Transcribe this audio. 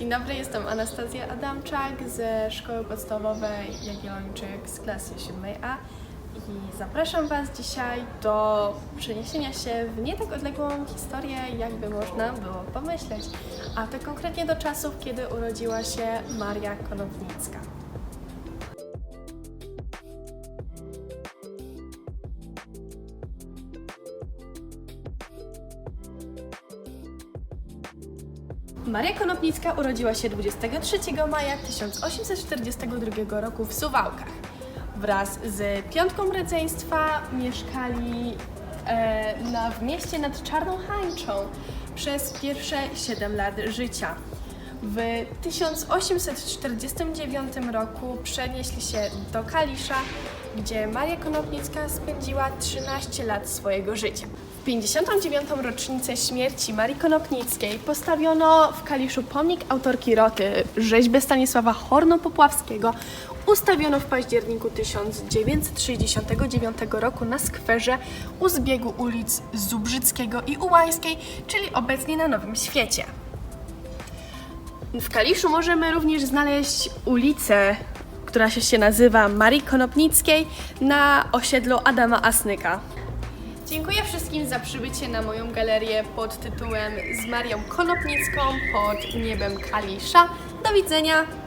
Dzień dobry, jestem Anastazja Adamczak ze Szkoły Podstawowej Jagiellończyk z klasy 7A i zapraszam Was dzisiaj do przeniesienia się w nie tak odległą historię, jakby można było pomyśleć, a to konkretnie do czasów, kiedy urodziła się Maria Konopnicka. Maria Konopnicka urodziła się 23 maja 1842 roku w Suwałkach. Wraz z piątką rodzeństwa mieszkali e, na, w mieście nad Czarną Hańczą przez pierwsze 7 lat życia. W 1849 roku przenieśli się do Kalisza, gdzie Maria Konopnicka spędziła 13 lat swojego życia. W 59. rocznicę śmierci Marii Konopnickiej postawiono w Kaliszu pomnik autorki Roty, rzeźbę Stanisława Horno-Popławskiego, ustawiono w październiku 1969 roku na skwerze u zbiegu ulic Zubrzyckiego i Ułańskiej, czyli obecnie na Nowym Świecie. W Kaliszu możemy również znaleźć ulicę, która się, nazywa Marii Konopnickiej na osiedlu Adama Asnyka. Dziękuję wszystkim za przybycie na moją galerię pod tytułem Z Marią Konopnicką pod niebem Kalisza. Do widzenia!